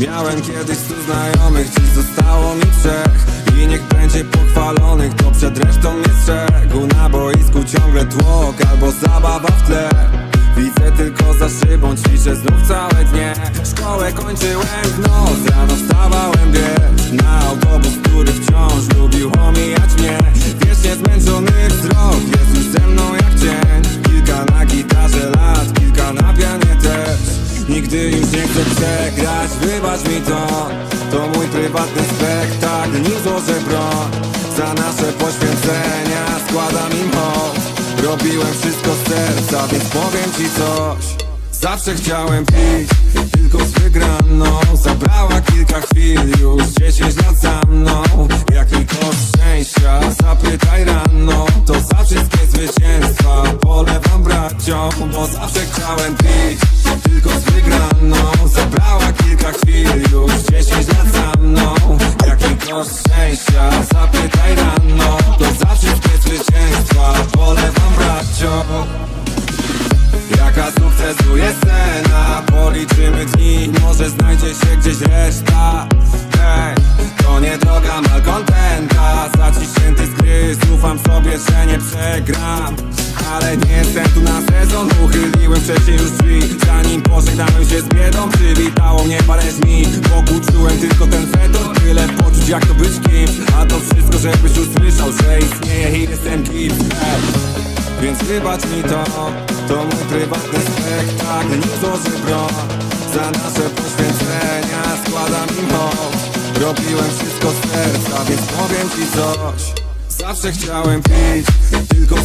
Miałem kiedyś stu znajomych, dziś zostało mi trzech. I niech będzie pochwalonych, to przed resztą nie strzegł. Na boisku ciągle tłok albo zabawa w tle. Widzę tylko za szybą, ćwiczę znów całe dnie. Szkołę kończyłem w noc, rano wstawałem nie chcę przegrać, wybacz mi to. To mój prywatny spektakl, nim złożę broń. Za nasze poświęcenia składam im hołd. Robiłem wszystko z serca, więc powiem ci coś. Zawsze chciałem pić, tylko z wygraną. Zabrała kilka chwil, już 10 lat za mną. Jaki koszt szczęścia, zapytaj rano. To za wszystkie zwycięstwa polewam braciom Bo zawsze chciałem Jest cena Policzymy dni, może znajdzie się gdzieś reszta. Hej, to nie droga malkontenta Zaciśnięty z gry, ufam sobie, że nie przegram. Ale nie jestem tu na sezon Uchyliłem wcześniej już drzwi. Zanim pożegnałem się z biedą Przywitało mnie parę żmi Wokół czułem tylko ten fetor Tyle poczuć jak to być kimś. A to wszystko żebyś usłyszał, że istnieje i jestem kim Hej. Więc wybacz mi to, to mój prywatny spektakl Nie złożę broń za nasze poświęcenia Składam im hołd, robiłem wszystko z serca Więc powiem ci coś. Zawsze chciałem pić, tylko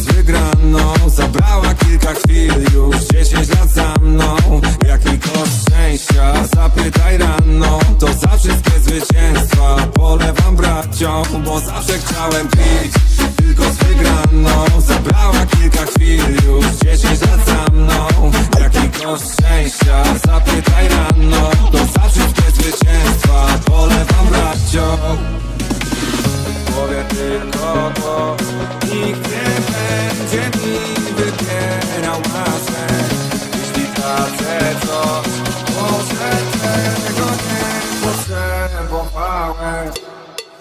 zawsze chciałem pić, tylko z wygraną Zabrała kilka chwil, już 10 lat za mną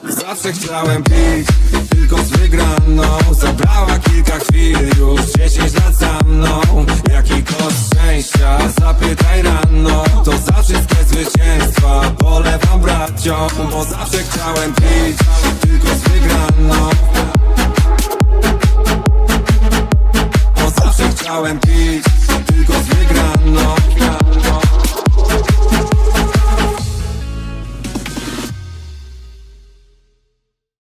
Zawsze chciałem pić, tylko z wygraną. Zabrała kilka chwil, już 10 lat za mną. Jaki koszt szczęścia, zapytaj rano. To za wszystkie zwycięstwa polewam braciom Bo zawsze chciałem pić, tylko z wygraną. Bo zawsze chciałem pić,